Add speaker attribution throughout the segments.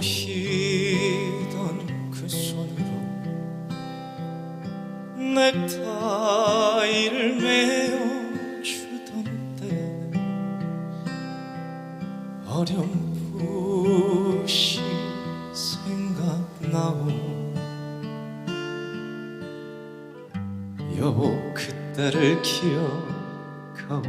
Speaker 1: 희던 그 손으로 넥타이를 메어주던 때 어렴풋이 생각나오 여보 그때를 기억하오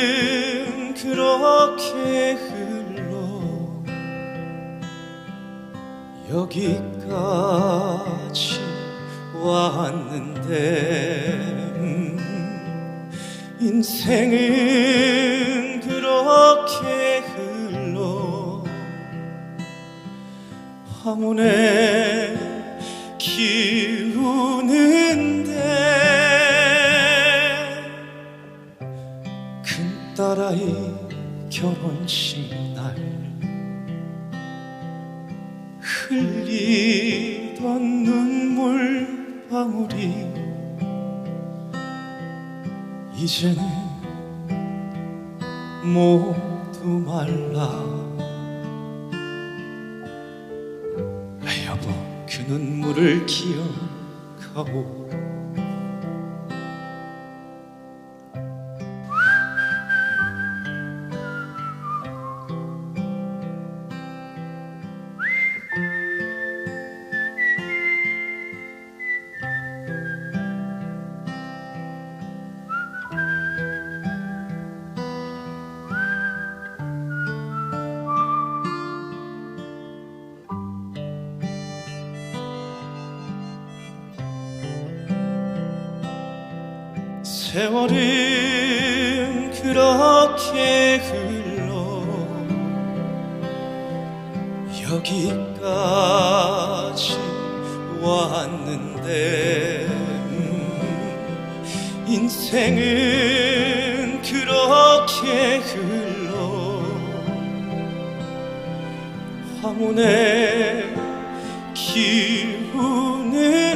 Speaker 1: 여기까지 왔는데 음, 인생은 그렇게 흘러 황혼에 기우는데 큰 딸아이 결혼식 날 흘리던 눈물 방울이 이제는 모두 말라. 여보 그 눈물을 기억하오 세월은 그렇게 흘러 여기까지 왔는데 음, 인생은 그렇게 흘러 황혼에 기우는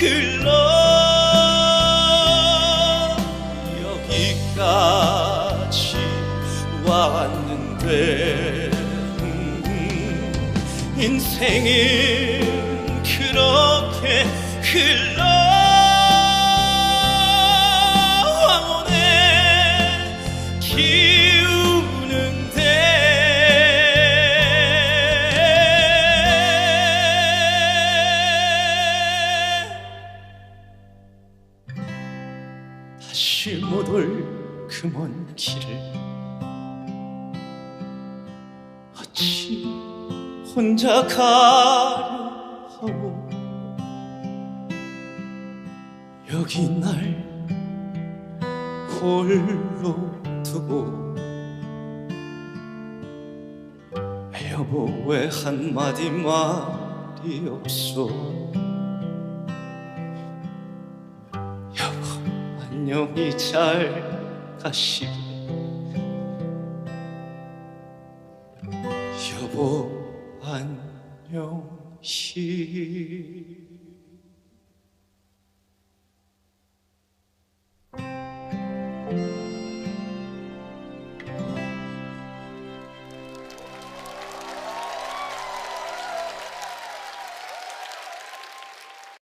Speaker 1: 흘러 여기까지 왔는데 음, 인생은 그렇게 흘러 그 먼 길을 어찌 혼자 가려 하오 여기 날 홀로 두고 여보 왜 한마디 말이 여보 안녕히 잘 가시게 여보 안녕히